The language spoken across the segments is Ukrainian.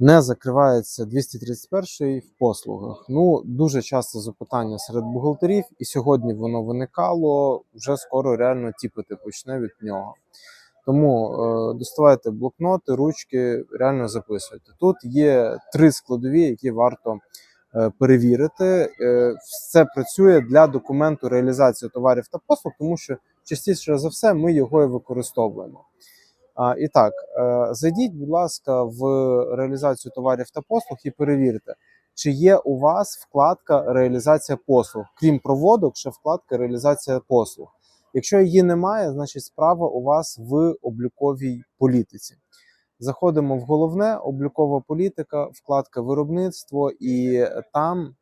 Не закривається 231 в послугах. Ну, дуже часто запитання серед бухгалтерів, і сьогодні воно виникало. Вже скоро реально тіпити почне від нього. Тому е, доставайте блокноти, ручки, реально записуйте. Тут є три складові, які варто е, перевірити. Е, Все працює для документу реалізації товарів та послуг, тому що частіше за все ми його і використовуємо. І так, е, зайдіть, будь ласка, в реалізацію товарів та послуг і перевірте, чи є у вас вкладка реалізація послуг, крім проводок, ще вкладка реалізація послуг. Якщо її немає, значить справа у вас в обліковій політиці. Заходимо в головне облікова політика, вкладка виробництво, і там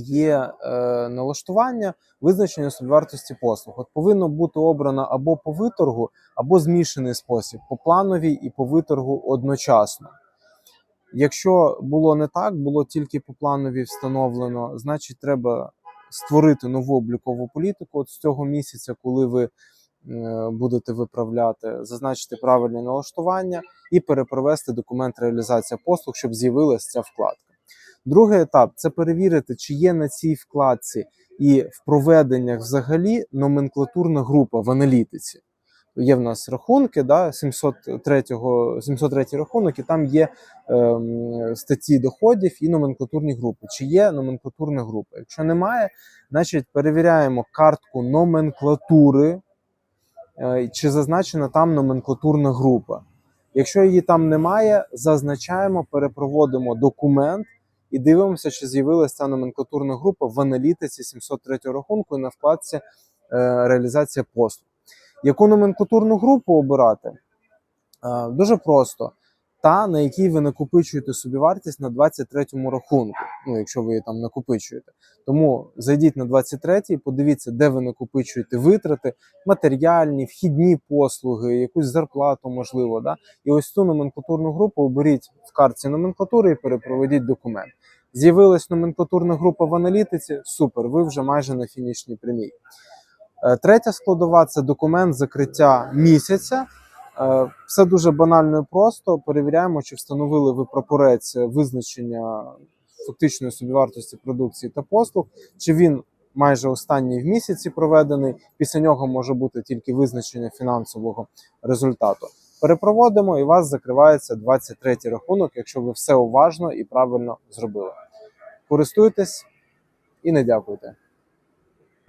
є е, налаштування визначення собівартості послуг. От повинно бути обрано або по виторгу, або змішаний спосіб по плановій і по виторгу одночасно. Якщо було не так, було тільки по плановій встановлено, значить треба створити нову облікову політику от з цього місяця, коли ви е, будете виправляти, зазначити правильне налаштування і перепровести документ реалізація послуг, щоб з'явилася ця вкладка. Другий етап це перевірити, чи є на цій вкладці і в проведеннях взагалі номенклатурна група в аналітиці. Є в нас рахунки, да, 703, 703 рахунок, і там є ем, статті доходів і номенклатурні групи. Чи є номенклатурна група? Якщо немає, значить перевіряємо картку номенклатури, е, чи зазначена там номенклатурна група. Якщо її там немає, зазначаємо, перепроводимо документ і дивимося, чи з'явилася ця номенклатурна група в аналітиці 703 рахунку і на вкладці е, реалізація послуг. Яку номенклатурну групу обирати? Е, Дуже просто. Та, на якій ви накопичуєте собівартість на 23-му рахунку, ну, якщо ви її там накопичуєте. Тому зайдіть на 23-й, подивіться, де ви накопичуєте витрати, матеріальні, вхідні послуги, якусь зарплату, можливо. Да? І ось цю номенклатурну групу оберіть в картці номенклатури і перепроведіть документ. З'явилась номенклатурна група в аналітиці, супер, ви вже майже на фінішній прямій. Е, Третя складова це документ закриття місяця. Е, Все дуже банально і просто. Перевіряємо, чи встановили ви прапорець визначення фактичної собівартості продукції та послуг, чи він майже останній в місяці проведений. Після нього може бути тільки визначення фінансового результату. Перепроводимо і у вас закривається 23 рахунок, якщо ви все уважно і правильно зробили. Користуйтесь і не дякуйте.